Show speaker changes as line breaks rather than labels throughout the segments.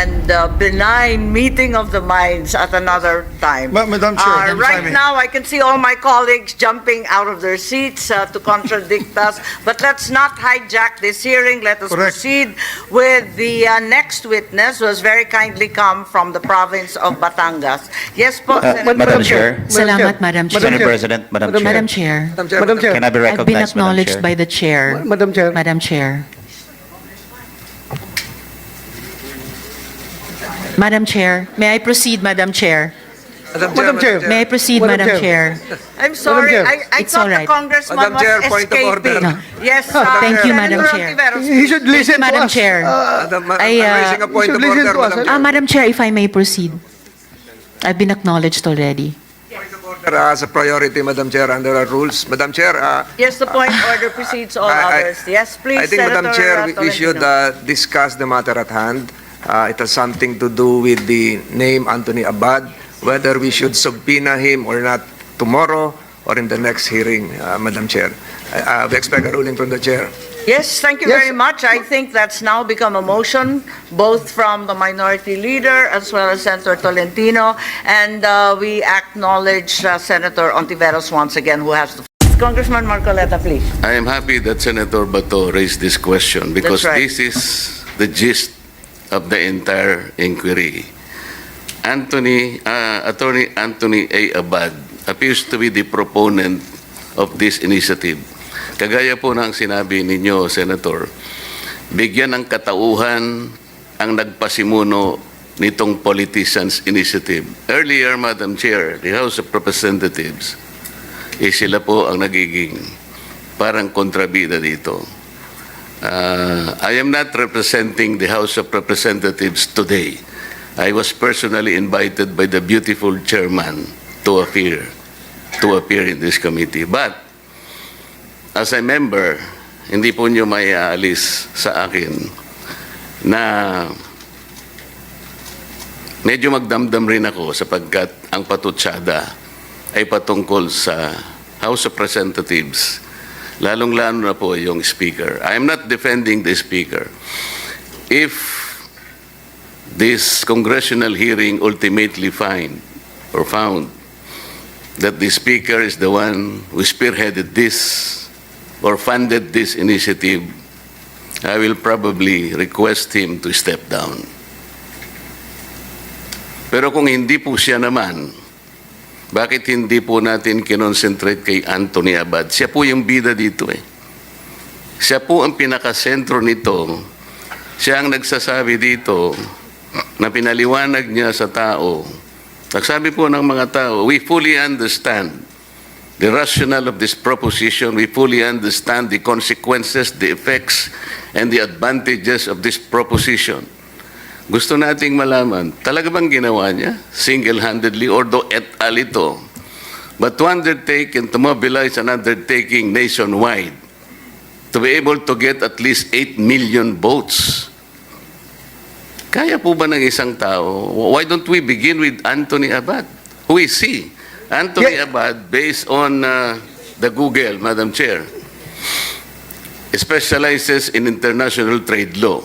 and uh, benign meeting of the minds at another time.
Ma- Madam Chair,
Uh,
I
Right
may.
now, I can see all my colleagues jumping out of their seats uh, to contradict us, but let's not hijack this hearing. Let us
Correct.
proceed with the uh, next witness, who has very kindly come from the province of Batangas. Yes po,
Uh,
Senator.
Madam Chair.
Salamat, Madam Chair.
Madam President, Madam Chair.
Madam Chair,
Madam Chair.
Can I be
I've been
recognized, Madam
acknowledged
Chair?
by the chair.
Madam Chair.
Madam Chair. Madam Chair, may I proceed, Madam Chair?
Madam Chair.
May I proceed,
Madam
Madam Chair?
I'm sorry,
Chair.
I I
It's
thought
all
the
right.
congressman
Madam
was
Chair, point of order.
escaping.
No.
Yes, uh,
Thank you, Madam
Senator
Chair.
Ontiveros,
He should listen
Thank
to
Madam
us.
Chair.
Uh,
Madam, Ma-
I,
I'm
uh,
raising a point
you
of
listen
order,
to us,
Madam
Ah, Madam Chair, if I may proceed. I've been acknowledged already.
Chair. Uh, As a priority, Madam Chair, under our rules. Madam Chair, uh,
Yes, the point order precedes all
I- I-
others. Yes, please,
I think, Madam
Senator,
Chair,
uh,
we- we should uh, discuss the matter at hand. Uh, It has something to do with the name Anthony Abad, whether we should subpoena him or not tomorrow or in the next hearing, uh, Madam Chair. Uh, We expect a ruling from the Chair.
Yes, thank you
Yes.
very much. I think that's now become a motion, both from the minority leader as well as Senator Tolentino, and uh, we acknowledge uh, Senator Ontiveros once again, who has the... Congressman Marcoleta, please.
I am happy that Senator Bato raised this question because
right.
this is the gist of the entire inquiry. Anthony, uh, Attorney Anthony A. Abad appears to be the proponent of this initiative. Kagaya po ng sinabi ninyo, Senator, bigyan ng katauhan ang nagpasimuno nitong Politicians Initiative. Earlier, Madam Chair, the House of Representatives, eh sila po ang nagiging parang kontrabida dito. Uh, I am not representing the House of Representatives today. I was personally invited by the beautiful chairman to appear to appear in this committee. But as a member, hindi po nyo may aalis sa akin na medyo magdamdam rin ako sapagkat ang patutsada ay patungkol sa House of Representatives, lalong-lalo na po yung Speaker. I am not defending the Speaker. If this congressional hearing ultimately find or found that the Speaker is the one who spearheaded this or funded this initiative, I will probably request him to step down. Pero kung hindi po siya naman, bakit hindi po natin kinonsentrate kay Anthony Abad? Siya po yung bida dito eh. Siya po ang pinakasentro nito. Siya ang nagsasabi dito na pinaliwanag niya sa tao. Nagsabi po ng mga tao, we fully understand the rationale of this proposition. We fully understand the consequences, the effects, and the advantages of this proposition. Gusto nating malaman, talaga bang ginawa niya single-handedly, although et al. ito, but to undertake and to mobilize an undertaking nationwide to be able to get at least 8 million votes. Kaya po ba ng isang tao? Why don't we begin with Anthony Abad? Who is he? Anthony
Yeah.
Abad, based on uh, the Google, Madam Chair, specializes in international trade law.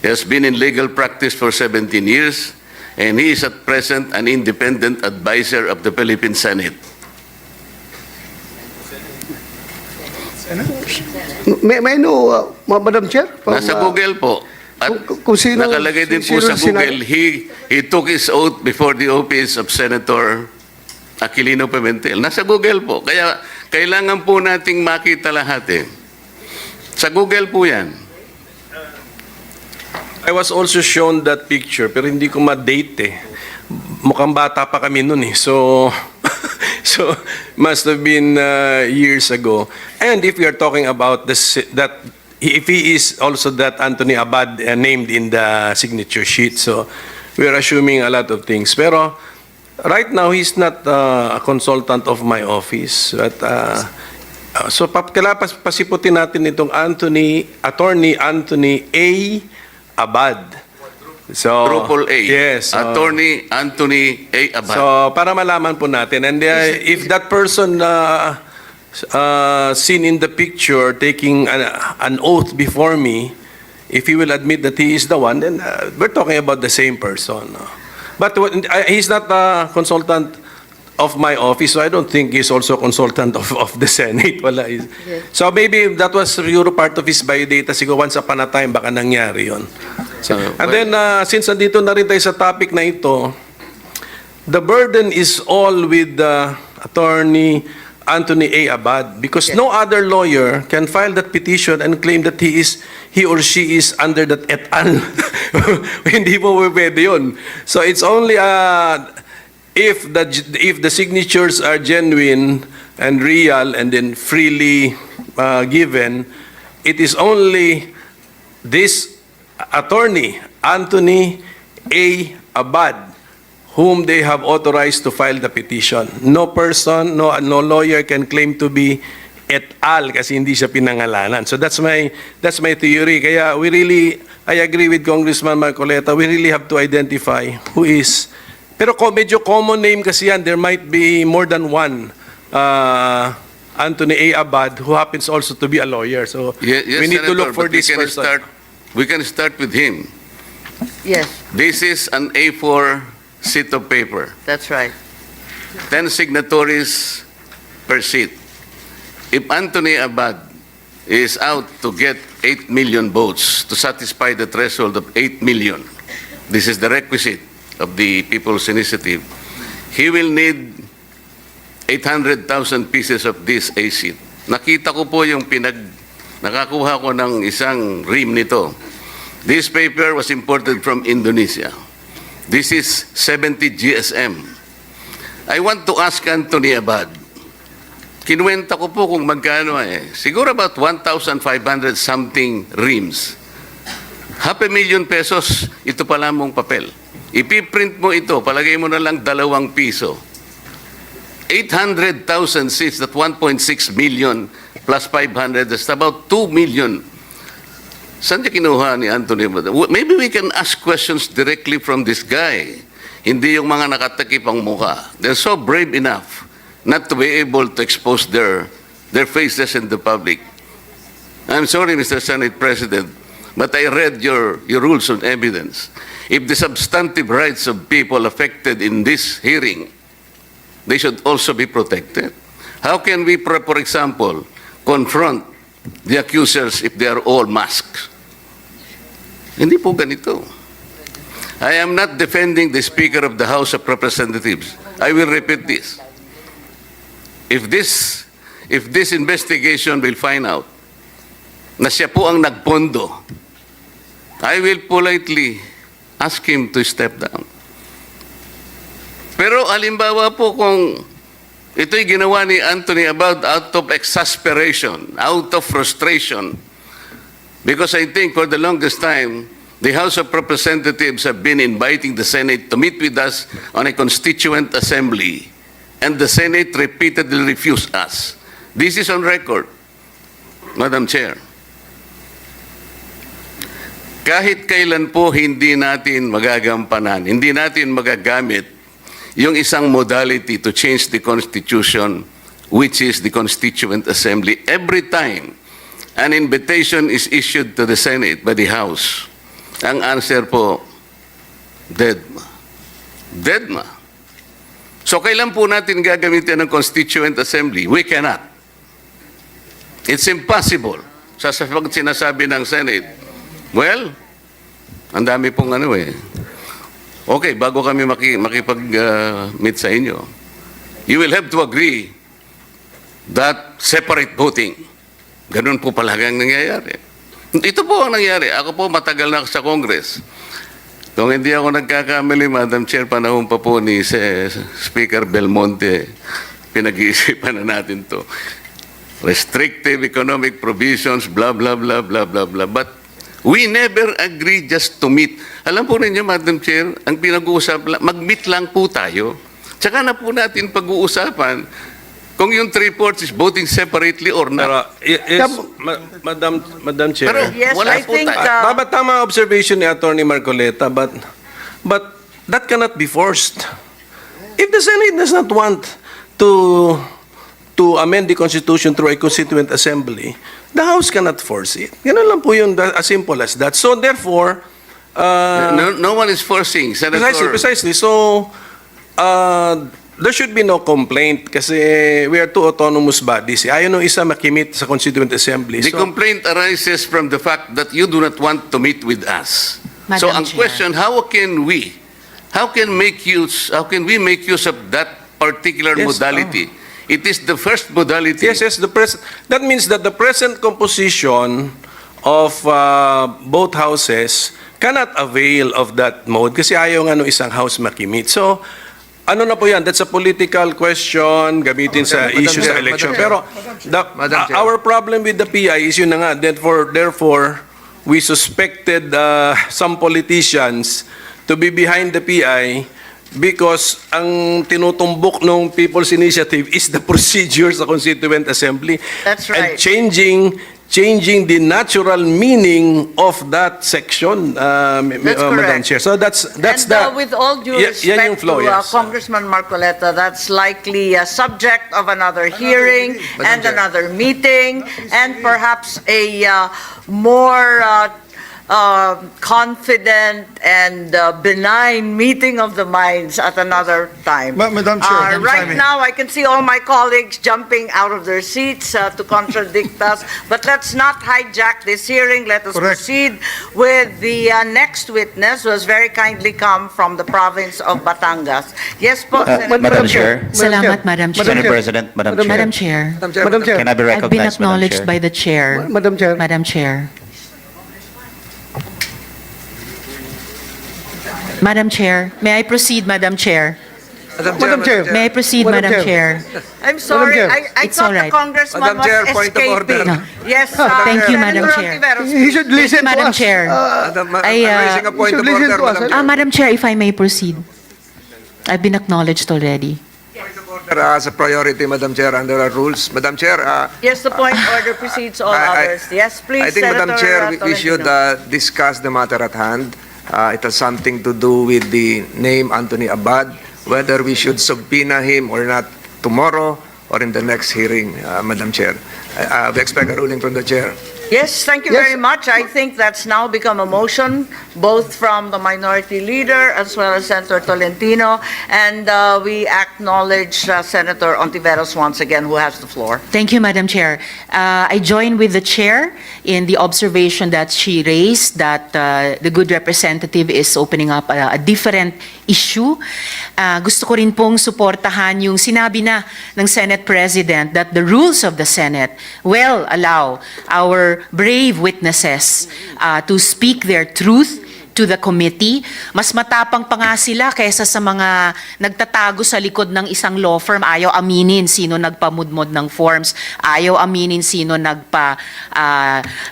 He has been in legal practice for 17 years, and he is at present an independent advisor of the Philippine Senate.
May, may know, uh, Ma- Madam Chair? from,
Nasa
uh,
Google po. At
kung- kung sino-
nakalagay din po sa Google, he, he took his oath before the office of Senator Aquilino Pimentel. Nasa Google po. Kaya kailangan po nating makita lahat eh. Sa Google po yan.
I was also shown that picture pero hindi ko ma-date eh. Mukhang bata pa kami noon eh. So so must have been uh, years ago. And if we are talking about this that if he is also that Anthony Abad uh, named in the signature sheet. So we are assuming a lot of things. Pero right now he's not uh, a consultant of my office. But uh, uh, so pap kailangan pas- pasiputin natin itong Anthony attorney Anthony A Abad. So
Triple A.
Yes. so-
Attorney Anthony A. Abad.
So, para malaman po natin. And uh, if that person uh, uh, seen in the picture taking an, an oath before me, if he will admit that he is the one, then uh, we're talking about the same person. no? But uh, he's not a consultant of my office, so I don't think he's also a consultant of, of the Senate. Wala. is- So maybe that was siguro part of his biodata. Siguro once upon a time, baka nangyari yon.
So,
And then, uh, since nandito na rin tayo sa topic na ito, the burden is all with uh, Attorney Anthony A. Abad because no other lawyer can file that petition and claim that he is he or she is under that et al. Hindi po pwede yun. So it's only uh, if the if the signatures are genuine and real and then freely uh, given, it is only this attorney, Anthony A. Abad, whom they have authorized to file the petition. No person, no, no lawyer can claim to be et al. kasi hindi siya pinangalanan. So that's my, that's my theory. Kaya we really, I agree with Congressman Marcoleta, we really have to identify who is. Pero ko, medyo common name kasi yan, there might be more than one. Uh, Anthony A. Abad, who happens also to be a lawyer. So
Ye- yes,
we need to
Senator,
look for
we
this
can
person.
Start, we can start with him.
Yes,
This is an A4 sheet of paper.
that's right.
10 signatories per sheet. If Anthony Abad is out to get 8 million votes to satisfy the threshold of 8 million, this is the requisite of the People's Initiative, he will need 800,000 pieces of this A sheet. Nakita ko po yung pinag... Nakakuha ko ng isang ream nito. This paper was imported from Indonesia. This is 70 GSM. I want to ask Anthony Abad. Kinuwenta ko po kung magkano eh. Siguro about 1,500 something reams. Half a million pesos, ito pala mong papel. Ipiprint mo ito, palagay mo na lang dalawang piso. 800,000 seats, that 1.6 million plus 500, that's about 2 million. Saan niya kinuha ni Anthony? Maybe we can ask questions directly from this guy. Hindi yung mga nakatakip ang mukha. They're so brave enough not to be able to expose their, their faces in the public. I'm sorry, Mr. Senate President, but I read your, your rules on evidence. If the substantive rights of people affected in this hearing, they should also be protected. How can we, for example, confront the accusers if they are all masked? Hindi po ganito. I am not defending the Speaker of the House of Representatives. I will repeat this. If this, if this investigation will find out na siya po ang nagpondo, I will politely ask him to step down. Pero alimbawa po kung ito'y ginawa ni Anthony Abad out of exasperation, out of frustration, because I think for the longest time, the House of Representatives have been inviting the Senate to meet with us on a constituent assembly, and the Senate repeatedly refused us. This is on record, Madam Chair. Kahit kailan po hindi natin magagampanan, hindi natin magagamit yung isang modality to change the Constitution, which is the Constituent Assembly. Every time an invitation is issued to the Senate by the House, ang answer po, dead ma. Dead ma. So kailan po natin gagamitin ang Constituent Assembly? We cannot. It's impossible. Sa sa pag sinasabi ng Senate, well, ang dami pong ano eh. Okay, bago kami maki, makipag-meet sa inyo, you will have to agree that separate voting. Ganun po palagang nangyayari. Ito po ang nangyari. Ako po matagal na ako sa Congress. Kung hindi ako nagkakamali, Madam Chair, panahon pa po ni Speaker Belmonte, pinag-iisipan na natin to. Restrictive economic provisions, blah, blah, blah, blah, blah, blah. But we never agree just to meet. Alam po ninyo, Madam Chair, ang pinag-uusap lang, mag-meet lang po tayo. Tsaka na po natin pag-uusapan kung yung three fourths is voting separately or
Pero,
not.
y- yes, ma- Madam, Madam Chair.
Pero-
Yes,
Wala
I
po
think,
tayo.
uh,
Tama, tama observation ni Attorney Marcoleta, but, but that cannot be forced. If the Senate does not want to, to amend the Constitution through a Constituent Assembly, the House cannot force it. Ganun lang po yun, as simple as that. So therefore, uh,
no, no one is forcing, Senator.
Precisely, precisely. So, uh, there should be no complaint kasi we are two autonomous bodies. Ayaw nung isa makimit sa Constituent Assembly.
The
So,
complaint arises from the fact that you do not want to meet with us.
Madam
so ang
Chair.
question, how can we, how can make use, how can we make use of that particular
Yes,
modality? It is the first modality.
yes, yes, the pres- that means that the present composition of uh, both houses cannot avail of that mode kasi ayaw nga nung isang house makimit. So, ano na po yan? That's a political question gamitin sa
Madam
issue
Chair,
sa election.
Madam.
Pero the,
Madam Chair.
our problem with the PI is yun na nga. Therefore, therefore we suspected uh, some politicians to be behind the PI because ang tinutumbok ng People's Initiative is the procedure sa Constituent Assembly.
That's
And
right.
changing changing the natural meaning of that section, uh,
That's
uh, Madam
correct.
Chair. So that's that's
and
the
uh, with all due
Yeah,
respect
yung flow,
to uh,
yes.
Congressman Marcoleta, that's likely a subject of another hearing
Madam
and
Chair.
another meeting and perhaps a uh, more uh, uh, confident and uh, benign meeting of the minds at another time.
Ma- Madam Chair,
Uh,
if
right
may.
now, I can see all my colleagues jumping out of their seats uh, to contradict us, but let's not hijack this hearing. Let us
Correct.
proceed with the uh, next witness, who has very kindly come from the province of Batangas. Yes po,
Uh,
Senator.
Madam Chair.
Salamat, Madam Chair.
Senate President, Madam Chair.
Madam Chair.
Madam Chair.
Madam Chair.
Can I be
I've been
recognized, Madam
acknowledged
Chair?
by the chair.
Madam Chair.
Madam Chair. Madam Chair, may I proceed, Madam Chair?
Madam Chair.
May I proceed,
Madam
Madam
Chair.
Chair?
I'm sorry,
Chair.
I, I
It's
thought
all
the
right.
congressman
Madam Chair,
was
point of order.
escaping.
No.
Yes, uh,
Thank you, Madam
Senator
Chair.
Ontiveros.
He should listen to
Madam
us.
Chair.
Uh,
Madam, Ma-
I,
I'm
uh,
raising a point
should
of
listen
order,
to us,
Madam
eh?
Ah, Madam Chair, if I may proceed. I've been acknowledged already.
Chair. As a priority, Madam Chair, under our rules. Madam Chair, uh,
Yes, the point order precedes all
I- I-
others. Yes, please,
I think, Madam
Senator
Chair,
uh,
we- we should
Tolentino.
uh, discuss the matter at hand. Uh, It has something to do with the name Anthony Abad, whether we should subpoena him or not tomorrow or in the next hearing, uh, Madam Chair. Uh, We expect a ruling from the Chair.
Yes, thank you
Yes.
very much. I think that's now become a motion, both from the minority leader as well as Senator Tolentino. And uh, we acknowledge uh, Senator Ontiveros once again, who has the floor.
Thank you, Madam Chair. Uh, I join with the chair in the observation that she raised that uh, the good representative is opening up a, a different issue. Uh, gusto ko rin pong suportahan yung sinabi na ng Senate President that the rules of the Senate will allow our brave witnesses uh, to speak their truth to the committee. Mas matapang pa nga sila kaysa sa mga nagtatago sa likod ng isang law firm. Ayaw aminin sino nagpamudmod ng forms. Ayaw aminin sino nagpa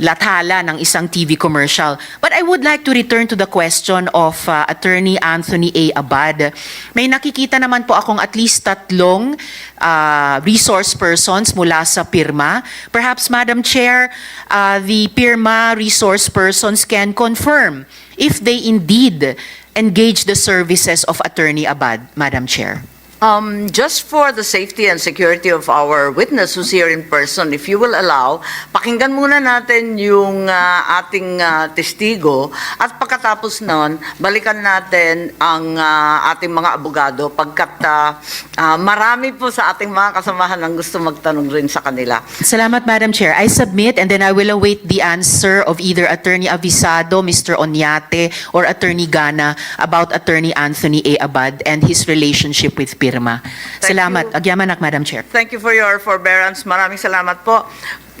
lathala ng isang TV commercial. But I would like to return to the question of ah, Attorney Anthony A. Abad. May nakikita naman po akong at least tatlong ah, resource persons mula sa PIRMA. Perhaps, Madam Chair, ah, the PIRMA resource persons can confirm if they indeed engage the services of Attorney Abad, Madam Chair.
Um, just for the safety and security of our witness who's here in person, if you will allow, pakinggan muna natin yung uh, ating uh, testigo at pagkatapos nun, balikan natin ang uh, ating mga abogado pagkat uh, uh, marami po sa ating mga kasamahan ang gusto magtanong rin sa kanila.
Salamat, Madam Chair. I submit and then I will await the answer of either Attorney Avisado, Mr. Onyate, or Attorney Gana about Attorney Anthony A. Abad and his relationship with PIRMA.
Thank
Salamat.
you.
Agyamanak, Madam Chair.
Thank you for your forbearance. Maraming salamat po.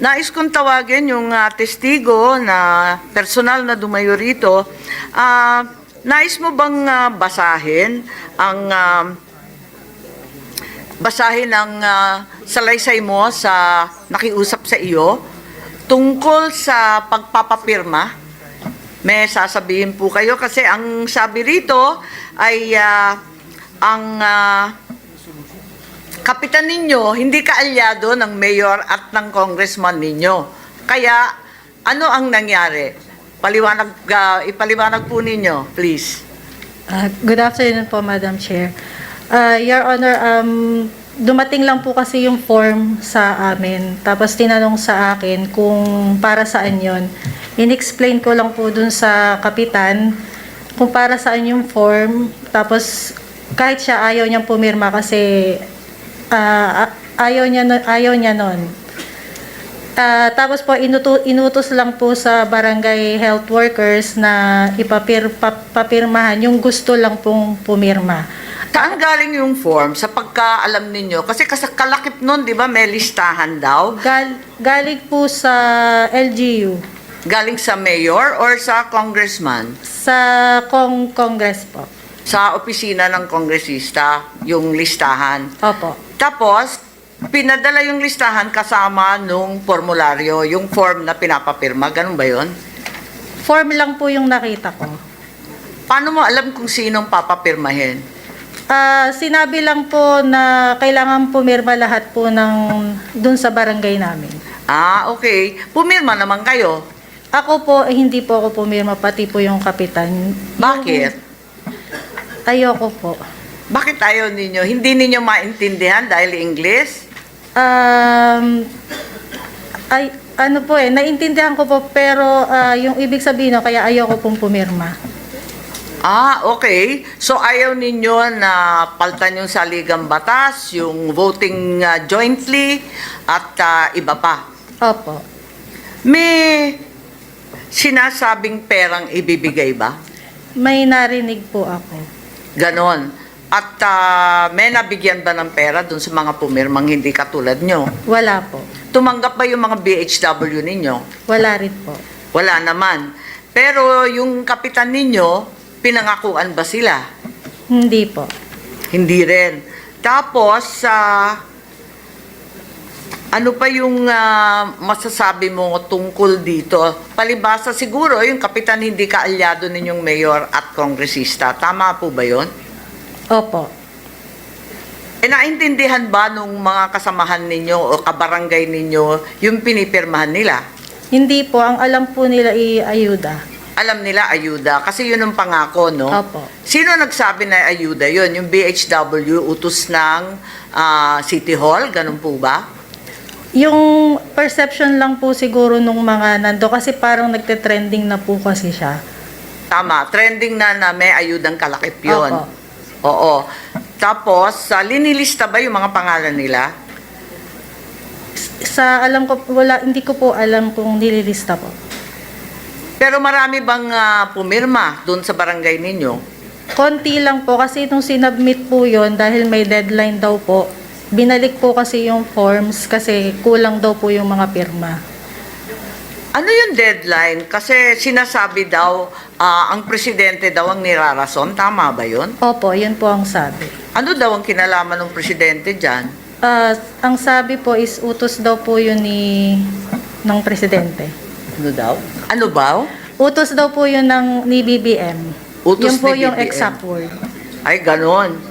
Nais kong tawagin yung ah, testigo na personal na dumayo rito. Ah, nais mo bang ah, basahin ang ah, basahin ang ah, salaysay mo sa nakiusap sa iyo tungkol sa pagpapapirma? May sasabihin po kayo kasi ang sabi rito ay ah, ang ah, kapitan ninyo hindi kaalyado ng mayor at ng congressman ninyo. Kaya ano ang nangyari? Paliwanag ah, ipaliwanag po ninyo, please.
Uh, Good afternoon po, Madam Chair. Uh, Your Honor, um,
dumating lang po kasi yung form sa amin. Tapos tinanong sa akin kung para saan yon. In-explain ko lang po dun sa kapitan kung para saan yung form. Tapos kahit siya ayaw niyang pumirma kasi a- ayaw niya ayaw niya nun. Ah, tapos po inuto, inutos lang po sa barangay health workers na ipapir pa- papirmahan yung gusto lang pong pumirma.
Saan galing yung form? Sa pagkaalam ninyo? Kasi kas- kalakip nun, di ba, may listahan daw.
Gal, galing po sa LGU,
Galing sa mayor or sa congressman?
sa Kong Congress po.
Sa opisina ng kongresista, yung listahan.
Opo.
Tapos, pinadala yung listahan kasama nung formularyo, yung form na pinapapirma. Ganun ba yun?
Form lang po yung nakita ko.
Paano mo alam kung sinong papapirmahin?
Ah, sinabi lang po na kailangan pumirma lahat po ng dun sa barangay namin.
Ah, okay. Pumirma naman kayo.
Ako po, eh, hindi po ako pumirma, pati po yung kapitan.
Bakit?
Ayoko po.
Bakit ayaw ninyo? Hindi ninyo maintindihan dahil English?
Um, ay, ano po eh, naintindihan ko po, pero ah, yung ibig sabihin, no, kaya ayoko pong pumirma.
Ah, okay. So ayaw ninyo na paltan yung saligang batas, yung voting uh, jointly, at uh, iba pa.
Opo.
May sinasabing perang ibibigay ba?
May narinig po ako.
Ganon. At uh, may nabigyan ba ng pera dun sa mga pumirmang hindi katulad nyo?
Wala po.
Tumanggap ba yung mga BHW ninyo?
Wala rin po.
Wala naman. Pero yung kapitan ninyo, pinangakuan ba sila?
Hindi po.
Hindi rin. Tapos, sa ano pa yung ah, masasabi mo tungkol dito? Palibasa siguro, yung kapitan hindi kaalyado ninyong mayor at kongresista. Tama po ba yon?
Opo.
E naintindihan ba nung mga kasamahan ninyo o kabarangay ninyo yung pinipirmahan nila?
Hindi po. Ang alam po nila i-ayuda.
Alam nila ayuda kasi yun ang pangako, no?
Opo.
Sino nagsabi na ayuda yun? Yung BHW, utos ng ah, City Hall? Ganun po ba?
Yung perception lang po siguro nung mga nando kasi parang nagte-trending na po kasi siya.
Tama, trending na na may ayudang kalakip yun.
Opo.
Oo. Tapos, sa linilista ba yung mga pangalan nila?
Sa alam ko, wala, hindi ko po alam kung nililista po.
Pero marami bang ah, pumirma doon sa barangay ninyo?
Konti lang po kasi nung sinubmit po yon dahil may deadline daw po, binalik po kasi yung forms kasi kulang daw po yung mga pirma.
Ano yung deadline? Kasi sinasabi daw, ah, ang presidente daw ang nirarason. Tama ba yun?
Opo, yun po ang sabi.
Ano daw ang kinalaman ng presidente dyan?
Ah, ang sabi po is utos daw po yun ni ng presidente.
Ano daw? Ano ba?
Utos daw po yun ng ni BBM.
Utos
yun po
ni
yung
BBM.
exact word.
Ay, ganon.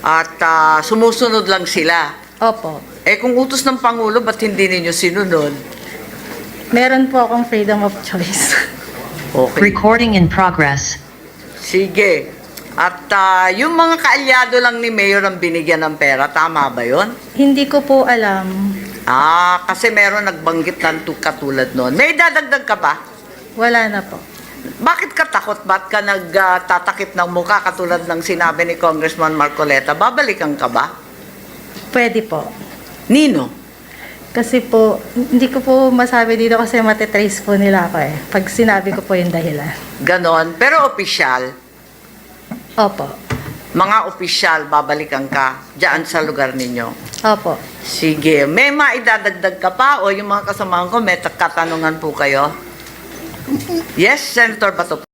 At ah, sumusunod lang sila.
Opo.
Eh kung utos ng Pangulo, ba't hindi ninyo sinunod?
Meron po akong freedom of choice.
Okay.
Recording in progress.
Sige. At ah, yung mga kaalyado lang ni Mayor ang binigyan ng pera, tama ba yon?
Hindi ko po alam.
Ah, kasi meron nagbanggit ng tu- katulad noon. May dadagdag ka pa?
Wala na po.
Bakit ka takot? Ba't ka nagtatakip ng mukha katulad ng sinabi ni Congressman Marcoleta? Babalikan ka ba?
Pwede po.
Nino?
Kasi po, hindi ko po masabi dito kasi matetrace po nila ako eh. Pag sinabi ko po yung dahilan.
Ganon. Pero opisyal,
Opo.
mga opisyal, babalikan ka dyan sa lugar ninyo.
Opo.
Sige. May maidadagdag ka pa o yung mga kasamahan ko, may katanungan po kayo? Yes, Senator Bato.